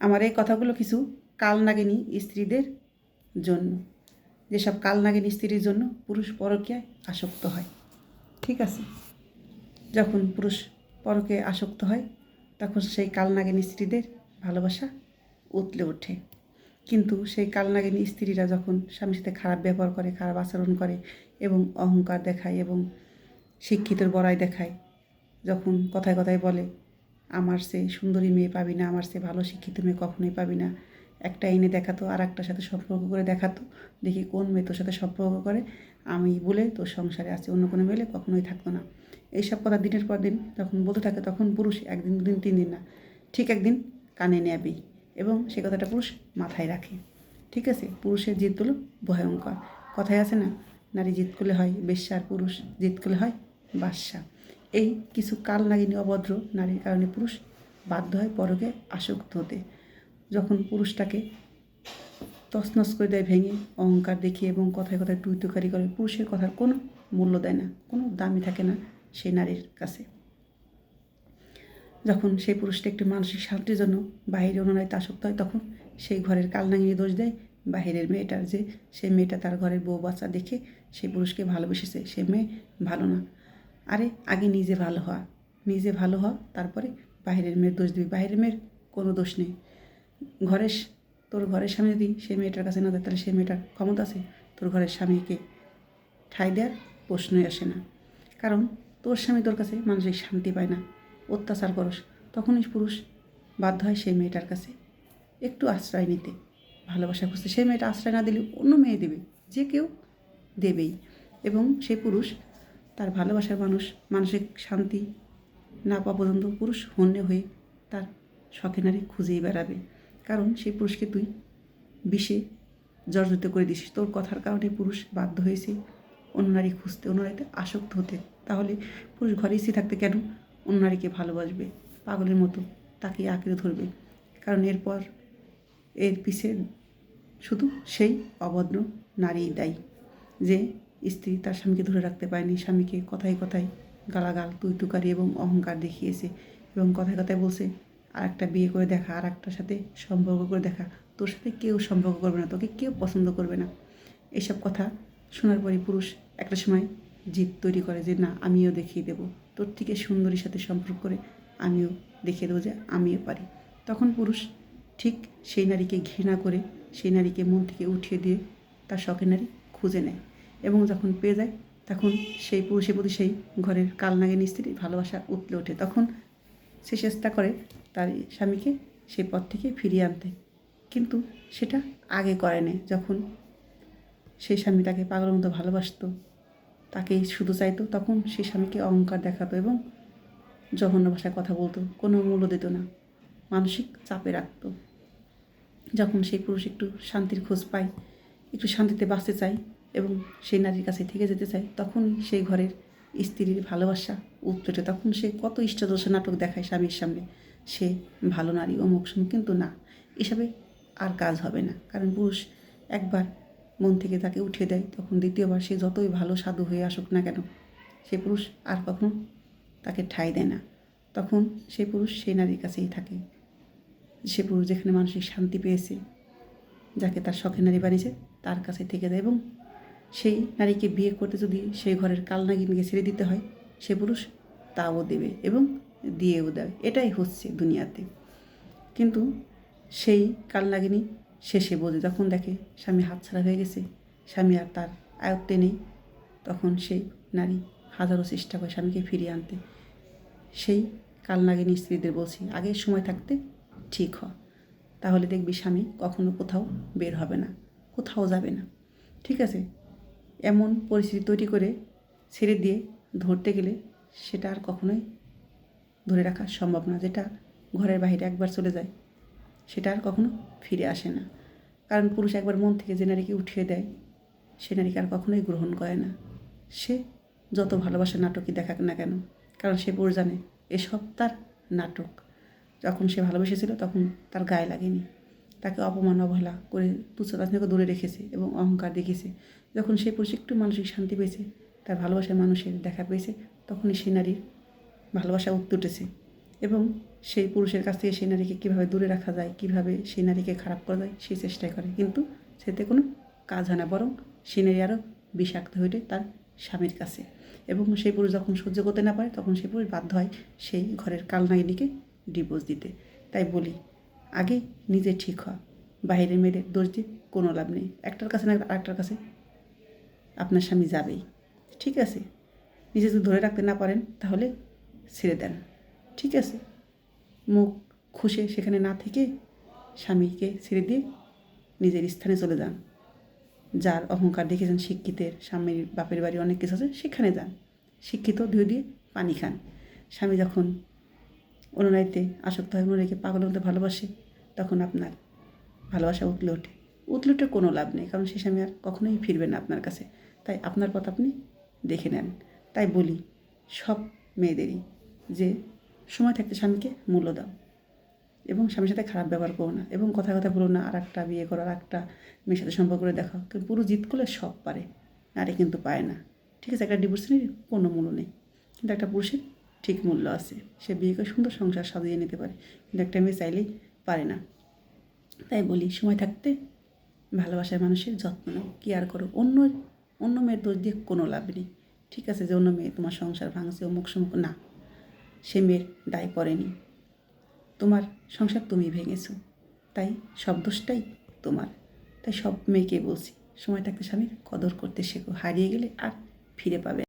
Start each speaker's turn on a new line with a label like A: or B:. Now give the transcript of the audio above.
A: আমার এই কথাগুলো কিছু কাল নাগিনী স্ত্রীদের জন্য। যেসব কাল নাগিনী স্ত্রীর জন্য পুরুষ পরকীয়ায় আসক্ত হয়। ঠিক আছে? যখন পুরুষ পরকে আসক্ত হয়, তখন সেই কালনাগিনী স্ত্রীদের ভালোবাসা উতলে ওঠে। কিন্তু সেই কালনাগিনী স্ত্রীরা যখন স্বামীর সাথে খারাপ ব্যবহার করে, খারাপ আচরণ করে এবং অহংকার দেখায় এবং শিক্ষিতর বড়াই দেখায়, যখন কথায় কথায় বলে আমার সে সুন্দরী মেয়ে পাবি না, আমার সে ভালো শিক্ষিত মেয়ে কখনোই পাবি না। একটা এনে দেখাতো আর একটার সাথে সম্পর্ক করে দেখাতো, দেখি কোন মেয়ে তোর সাথে সম্পর্ক করে। আমি বলে তোর সংসারে আছে, অন্য কোনো মেলে কখনোই থাকতো না। এইসব কথা দিনের পর দিন যখন বলতে থাকে তখন পুরুষ একদিন, দুদিন, তিন দিন না, ঠিক একদিন কানে নেবেই এবং সে কথাটা পুরুষ মাথায় রাখে। ঠিক আছে, পুরুষের জিত হলো ভয়ঙ্কর। কথায় আছে না, নারী জিত করলে হয় বেশ্যা আর পুরুষ জিত করলে হয় বাদশা এই কিছু কাল নাগিনী অভদ্র নারীর কারণে পুরুষ বাধ্য হয় পরকে আসক্ত হতে। যখন পুরুষটাকে তছনছ করে দেয় ভেঙে, অহংকার দেখিয়ে এবং কথায় কথায় টুই টুকারি করে, পুরুষের কথার কোনো মূল্য দেয় না, কোনো দামই থাকে না সেই নারীর কাছে। যখন সেই পুরুষটা একটু মানসিক শান্তির জন্য বাইরে অনুনয়তে আসক্ত হয়, তখন সেই ঘরের কাল কালনাগিনী দোষ দেয় বাহিরের মেয়েটার যে সেই মেয়েটা তার ঘরের বউ বাচ্চা দেখে সেই পুরুষকে ভালোবেসেছে, সে মেয়ে ভালো না। আরে, আগে নিজে ভালো হওয়া। নিজে ভালো হওয়া তারপরে বাইরের মেয়ের দোষ দিবি। বাইরের মেয়ের কোনো দোষ নেই। ঘরের তোর ঘরের স্বামী যদি সেই মেয়েটার কাছে না যায়, তাহলে সেই মেয়েটার ক্ষমতা আছে। তোর ঘরের স্বামীকে ঠাই দেওয়ার প্রশ্নই আসে না। কারণ তোর স্বামী তোর কাছে মানসিক শান্তি পায় না। অত্যাচার করস। তখনই পুরুষ বাধ্য হয় সেই মেয়েটার কাছে একটু আশ্রয় নিতে। ভালোবাসা খুঁজতে। সেই মেয়েটা আশ্রয় না দিলে অন্য মেয়ে দেবে। যে কেউ দেবেই। এবং সেই পুরুষ তার ভালোবাসার মানুষ, মানসিক শান্তি না পাওয়া পর্যন্ত পুরুষ হন্যে হয়ে তার শখে নারী খুঁজেই বেড়াবে। কারণ সেই পুরুষকে তুই বিষে জর্জরিত করে দিস তোর কথার কারণে পুরুষ বাধ্য হয়েছে অন্য নারী খুঁজতে, অন্য নারীতে আসক্ত হতে। তাহলে পুরুষ ঘরে এসে থাকতে কেন অন্য নারীকে ভালোবাসবে? পাগলের মতো তাকে আঁকড়ে ধরবে। কারণ এরপর এর পিছে শুধু সেই অভদ্র নারীই দায়ী, যে স্ত্রী তার স্বামীকে ধরে রাখতে পারেনি। স্বামীকে কথায় কথায় গালাগাল তুই তুকারি এবং অহংকার দেখিয়েছে এবং কথায় কথায় বলছে আর একটা বিয়ে করে দেখা আর একটার সাথে সম্পর্ক করে দেখা। তোর সাথে কেউ সম্পর্ক করবে না, তোকে কেউ পছন্দ করবে না। এসব কথা শোনার পরে পুরুষ একটা সময় জিদ তৈরি করে যে, না, আমিও দেখিয়ে দেবো। তোর থেকে সুন্দরীর সাথে সম্পর্ক করে আমিও দেখিয়ে দেবো যে, আমিও পারি। তখন পুরুষ ঠিক সেই নারীকে ঘৃণা করে, সেই নারীকে মন থেকে উঠিয়ে দিয়ে তার শখের নারী খুঁজে নেয়। এবং যখন পেয়ে যায়, তখন সেই পুরুষের প্রতি সেই ঘরের কালনাগিনী স্ত্রী ভালোবাসা উতলে ওঠে। তখন সে চেষ্টা করে তার স্বামীকে সেই পথ থেকে ফিরিয়ে আনতে। কিন্তু সেটা আগে করে নেয়। যখন সেই স্বামী তাকে পাগলের মতো ভালোবাসতো, তাকে শুধু চাইতো, তখন সেই স্বামীকে অহংকার দেখাতো এবং জঘন্য ভাষায় কথা বলতো, কোনো মূল্য দিত না, মানসিক চাপে রাখতো। যখন সেই পুরুষ একটু শান্তির খোঁজ পায়, একটু শান্তিতে বাঁচতে চায় এবং সেই নারীর কাছে থেকে যেতে চায় তখন সেই ঘরের স্ত্রীর ভালোবাসা উত্তরে তখন সে কত ইষ্টদোষ নাটক দেখায় স্বামীর সামনে। সে ভালো নারী অমুক সমুক কিন্তু না, এসবে আর কাজ হবে না। কারণ পুরুষ একবার মন থেকে তাকে উঠে দেয়, তখন দ্বিতীয়বার সে যতই ভালো সাধু হয়ে আসুক না কেন, সে পুরুষ আর কখনো তাকে ঠাঁই দেয় না। তখন সেই পুরুষ সেই নারীর কাছেই থাকে। সে পুরুষ যেখানে মানসিক শান্তি পেয়েছে, যাকে তার শখের নারী বানিয়েছে, তার কাছে থেকে দেয় এবং সেই নারীকে বিয়ে করতে যদি সেই ঘরের কালনাগিনীকে ছেড়ে দিতে হয়, সে পুরুষ তাও দেবে এবং দিয়েও দেয় এটাই হচ্ছে দুনিয়াতে। কিন্তু সেই কালনাগিনী শেষে বোঝে, যখন দেখে স্বামী হাতছাড়া হয়ে গেছে, স্বামী আর তার আয়ত্তে নেই, তখন সেই নারী হাজারো চেষ্টা করে স্বামীকে ফিরিয়ে আনতে। সেই কালনাগিনী স্ত্রীদের বলছি আগের সময় থাকতে ঠিক হ, তাহলে দেখবি স্বামী কখনো কোথাও বের হবে না, কোথাও যাবে না। ঠিক আছে? এমন পরিস্থিতি তৈরি করে ছেড়ে দিয়ে ধরতে গেলে সেটা আর কখনোই ধরে রাখা সম্ভব না, যেটা ঘরের বাইরে একবার চলে যায়, সেটা আর কখনো ফিরে আসে না। কারণ পুরুষ একবার মন থেকে যে নারীকে উঠিয়ে দেয়, সে নারীকে আর কখনোই গ্রহণ করে না। সে যত ভালোবাসার নাটকই দেখাক না কেন, কারণ সে পুরুষ জানে এসব তার নাটক। যখন সে ভালোবেসেছিল তখন তার গায়ে লাগেনি। তাকে অপমান, অবহেলা করে তুচ্ছতা থেকে দূরে রেখেছে এবং অহংকার দেখিয়েছে। যখন সে পুরুষ একটু মানসিক শান্তি পেয়েছে, তার ভালোবাসার মানুষের দেখা পেয়েছে, তখনই সে নারীর ভালোবাসা উঠতে উঠেছে এবং সেই পুরুষের কাছ থেকে সেই নারীকে কীভাবে দূরে রাখা যায়, কীভাবে সেই নারীকে খারাপ করা যায় সেই চেষ্টাই করে। কিন্তু সেতে কোনো কাজ হয় না, বরং সেই নারী আরও বিষাক্ত হয়ে তার স্বামীর কাছে এবং সেই পুরুষ যখন সহ্য করতে না পারে, তখন সেই পুরুষ বাধ্য হয় সেই ঘরের কালনাগিনীকে ডিভোর্স দিতে। তাই বলি আগে নিজে ঠিক হওয়া। বাইরের মেয়েদের দোষ দিয়ে কোনো লাভ নেই। একটার কাছে না আরেকটার কাছে আপনার স্বামী যাবেই। ঠিক আছে? নিজে যদি ধরে রাখতে না পারেন, তাহলে ছেড়ে দেন। ঠিক আছে? মুখ খুশে সেখানে না থেকে স্বামীকে ছেড়ে দিয়ে নিজের স্থানে চলে যান। যার অহংকার দেখেছেন শিক্ষিতের স্বামীর বাপের বাড়ি অনেক কিছু আছে, সেখানে যান। শিক্ষিত ধুয়ে দিয়ে পানি খান। স্বামী যখন অনুনাইতে আসক্ত হয় অনুনাইকে পাগলের মতো ভালোবাসে, তখন আপনার ভালোবাসা উতলে ওঠে। উতলে ওঠে কোনো লাভ নেই, কারণ সে স্বামী আর কখনোই ফিরবে না আপনার কাছে। তাই আপনার পথ আপনি দেখে নেন। তাই বলি, সব মেয়েদেরই যে সময় থাকতে স্বামীকে মূল্য দাও এবং স্বামীর সাথে খারাপ ব্যবহার করো না এবং কথা কথা বলো না আর একটা বিয়ে করো আর একটা মেয়ের সাথে সম্পর্ক করে দেখাও। কিন্তু পুরো জিত করলে সব পারে, নারী কিন্তু পায় না। ঠিক আছে, একটা ডিভোর্সের কোনো মূল্য নেই। কিন্তু একটা পুরুষের ঠিক মূল্য আছে। সে বিয়ে করে সুন্দর সংসার সাজিয়ে নিতে পারে, কিন্তু একটা মেয়ে চাইলেই পারে না। তাই বলি, সময় থাকতে ভালোবাসার মানুষের যত্ন নাও কি আর করো। অন্য অন্য মেয়ের দোষ দিয়ে কোনো লাভ নেই। ঠিক আছে যে অন্য মেয়ে তোমার সংসার ভাঙছে, অমুক সমুক, না। সে মেয়ের দায় পড়েনি। তোমার সংসার তুমি ভেঙেছো। তাই সব দোষটাই তোমার। তাই সব মেয়েকে বলছি, সময় থাকতে স্বামীর কদর করতে শেখো। হারিয়ে গেলে আর ফিরে পাবে।